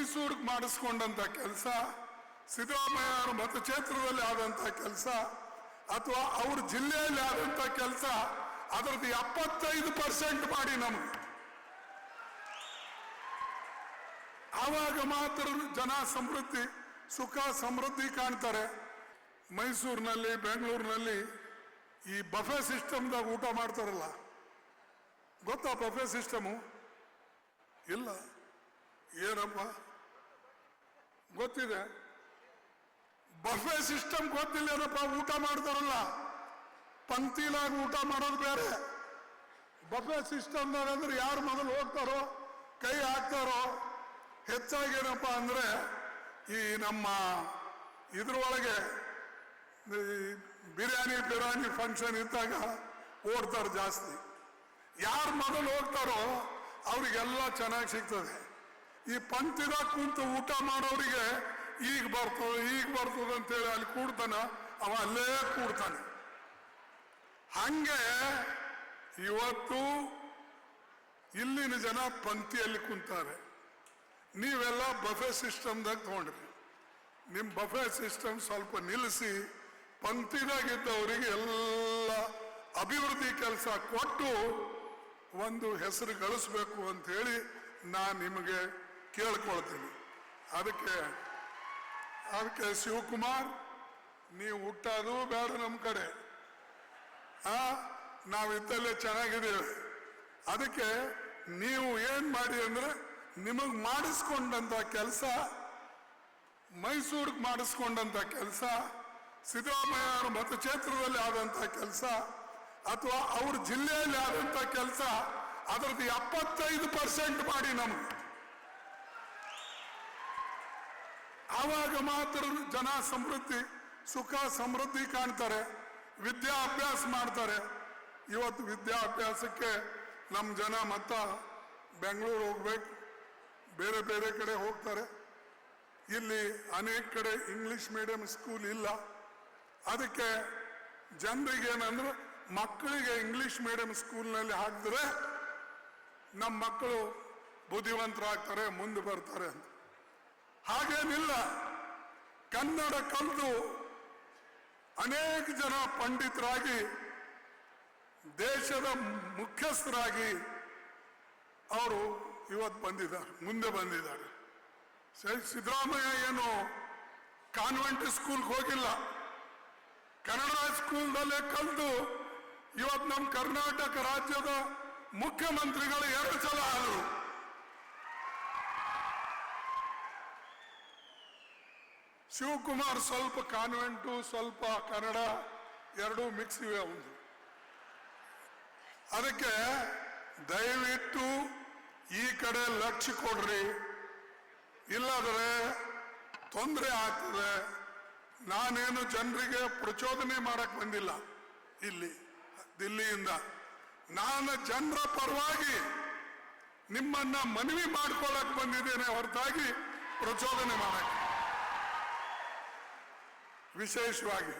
ಮೈಸೂರಿಗೆ ಮಾಡಿಸ್ಕೊಂಡಂತ ಕೆಲಸ ಸಿದ್ದರಾಮಯ್ಯ ಅವರ ಮತಕ್ಷೇತ್ರದಲ್ಲಿ ಆದಂತ ಕೆಲಸ, ಅಥವಾ ಅವ್ರ ಜಿಲ್ಲೆಯಲ್ಲಿ ಆದಂತ ಕೆಲಸ, ಅದರದ್ದು ಎಪ್ಪತ್ತೈದು ಪರ್ಸೆಂಟ್ ಮಾಡಿ ನಮ್ಗೆ. ಆವಾಗ ಮಾತ್ರ ಜನ ಸಮೃದ್ಧಿ, ಸುಖ ಸಮೃದ್ಧಿ ಕಾಣ್ತಾರೆ. ಮೈಸೂರಿನಲ್ಲಿ, ಬೆಂಗಳೂರಿನಲ್ಲಿ ಈ ಬಫೆ ಸಿಸ್ಟಮ್ದಾಗ ಊಟ ಮಾಡ್ತಾರಲ್ಲ, ಗೊತ್ತಾ ಬಫೆ ಸಿಸ್ಟಮು? ಇಲ್ಲ. ಏನಪ್ಪ? ಗೊತ್ತಿದೆ. ಬಫೆ ಸಿಸ್ಟಮ್ ಗೊತ್ತಿಲ್ಲೇನಪ್ಪ ಊಟ ಮಾಡ್ತಾರಲ್ಲ. ಪಂಕ್ತಿಲಾಗಿ ಊಟ ಮಾಡೋದು ಬೇರೆ. ಬಫೆ ಸಿಸ್ಟಮ್ ಅಂದ್ರೆ ಯಾರು ಮೊದಲು ಹೋಗ್ತಾರೋ, ಕೈ ಹಾಕ್ತಾರೋ, ಹೆಚ್ಚಾಗಿ ಏನಪ್ಪ ಅಂದ್ರೆ ಈ ನಮ್ಮ ಇದ್ರೊಳಗೆ ಬಿರಿಯಾನಿ ಬಿರಿಯಾನಿ ಫಂಕ್ಷನ್ ಇದ್ದಾಗ ಓಡ್ತಾರೆ ಜಾಸ್ತಿ. ಯಾರು ಮೊದಲು ಹೋಗ್ತಾರೋ ಅವ್ರಿಗೆಲ್ಲ ಚೆನ್ನಾಗಿ ಸಿಗ್ತದೆ. ಈ ಪಂಕ್ತಿದಾಗ ಕುಂತು ಊಟ ಮಾಡೋರಿಗೆ ಈಗ ಬರ್ತದ ಈಗ ಬರ್ತದ ಅಂತೇಳಿ ಅಲ್ಲಿ ಕೂಡ್ತಾನ, ಅವ ಅಲ್ಲೇ ಕೂಡ್ತಾನೆ. ಹಂಗೆ ಇವತ್ತು ಇಲ್ಲಿನ ಜನ ಪಂಕ್ತಿಯಲ್ಲಿ ಕುಂತಾರೆ. ನೀವೆಲ್ಲ ಬಫೆ ಸಿಸ್ಟಮ್ದಾಗ ತಗೊಂಡ್ರಿ. ನಿಮ್ಮ ಬಫೆ ಸಿಸ್ಟಮ್ ಸ್ವಲ್ಪ ನಿಲ್ಲಿಸಿ ಪಂಕ್ತಿದಾಗಿದ್ದವರಿಗೆ ಎಲ್ಲ ಅಭಿವೃದ್ಧಿ ಕೆಲಸ ಕೊಟ್ಟು ಒಂದು ಹೆಸರು ಗಳಿಸ್ಬೇಕು ಅಂತ ಹೇಳಿ ನಾನು ನಿಮಗೆ ಕೇಳ್ಕೊಳ್ತೀನಿ. ಅದಕ್ಕೆ ಅದಕ್ಕೆ ಶಿವಕುಮಾರ್, ನೀವು ಹುಟ್ಟೋದು ಬೇಡ ನಮ್ಮ ಕಡೆ. ಆ, ನಾವಿದ್ದಲ್ಲೇ ಚೆನ್ನಾಗಿದ್ದೀವಿ. ಅದಕ್ಕೆ ನೀವು ಏನು ಮಾಡಿ ಅಂದ್ರೆ ನಿಮಗೆ ಮಾಡಿಸ್ಕೊಂಡಂಥ ಕೆಲಸ, ಮೈಸೂರಿಗೆ ಮಾಡಿಸ್ಕೊಂಡಂಥ ಕೆಲಸ ಸಿದ್ದರಾಮಯ್ಯ ಅವರ ಮತಕ್ಷೇತ್ರದಲ್ಲಿ ಆದಂತ ಕೆಲಸ, ಅಥವಾ ಅವ್ರ ಜಿಲ್ಲೆಯಲ್ಲಿ ಆದಂತ ಕೆಲಸ, ಅದರದ್ದು ಎಪ್ಪತ್ತೈದು ಪರ್ಸೆಂಟ್ ಮಾಡಿ ನಮ್ಗೆ. ಆವಾಗ ಮಾತ್ರ ಜನ ಸಮೃದ್ಧಿ, ಸುಖ, ಸಮೃದ್ಧಿ ಕಾಣ್ತಾರೆ ವಿದ್ಯಾಭ್ಯಾಸ ಮಾಡ್ತಾರೆ. ಇವತ್ತು ವಿದ್ಯಾಭ್ಯಾಸಕ್ಕೆ ನಮ್ಮ ಜನ ಮತ್ತ ಬೆಂಗಳೂರು ಹೋಗ್ಬೇಕು, ಬೇರೆ ಬೇರೆ ಕಡೆ ಹೋಗ್ತಾರೆ. ಇಲ್ಲಿ ಅನೇಕ ಕಡೆ ಇಂಗ್ಲಿಷ್ ಮೀಡಿಯಂ ಸ್ಕೂಲ್ ಇಲ್ಲ. ಅದಕ್ಕೆ ಜನರಿಗೆ ಏನಂದ್ರೆ, ಮಕ್ಕಳಿಗೆ ಇಂಗ್ಲಿಷ್ ಮೀಡಿಯಂ ಸ್ಕೂಲ್ನಲ್ಲಿ ಹಾಕಿದ್ರೆ ನಮ್ಮ ಮಕ್ಕಳು ಬುದ್ಧಿವಂತರಾಗ್ತಾರೆ, ಮುಂದೆ ಬರ್ತಾರೆ ಅಂತ. ಹಾಗೇನಿಲ್ಲ. ಕನ್ನಡ ಕಲಿತು ಅನೇಕ ಜನ ಪಂಡಿತರಾಗಿ, ದೇಶದ ಮುಖ್ಯಸ್ಥರಾಗಿ ಅವರು ಇವತ್ತು ಬಂದಿದ್ದಾರೆ, ಮುಂದೆ ಬಂದಿದ್ದಾರೆ. ಸಿದ್ದರಾಮಯ್ಯ ಏನು ಕಾನ್ವೆಂಟ್ ಸ್ಕೂಲ್ಗೆ ಹೋಗಿಲ್ಲ. ಕನ್ನಡ ಸ್ಕೂಲ್ದಲ್ಲೇ ಕಲಿತು ಇವತ್ತು ನಮ್ಮ ಕರ್ನಾಟಕ ರಾಜ್ಯದ ಮುಖ್ಯಮಂತ್ರಿಗಳು ಎರಡು ಸಲ ಆದರು. ಶಿವಕುಮಾರ್ ಸ್ವಲ್ಪ ಕಾನ್ವೆಂಟು, ಸ್ವಲ್ಪ ಕನ್ನಡ ಎರಡೂ ಮಿಕ್ಸ್ ಇವೆ ಅವನು ಅದಕ್ಕೆ ದಯವಿಟ್ಟು ಈ ಕಡೆ ಲಕ್ಷ್ಯ ಕೊಡ್ರಿ. ಇಲ್ಲಾದರೆ ತೊಂದರೆ ಆಗ್ತದೆ. ನಾನೇನು ಜನರಿಗೆ ಪ್ರಚೋದನೆ ಮಾಡಕ್ ಬಂದಿಲ್ಲ ಇಲ್ಲಿ, ದಿಲ್ಲಿಯಿಂದ. ನಾನು ಜನರ ಪರವಾಗಿ ನಿಮ್ಮನ್ನ ಮನವಿ ಮಾಡ್ಕೊಳಕ್ ಬಂದಿದ್ದೇನೆ ಹೊರತಾಗಿ ಪ್ರಚೋದನೆ ಮಾಡಕ್ಕೆ. ವಿಶೇಷವಾಗಿ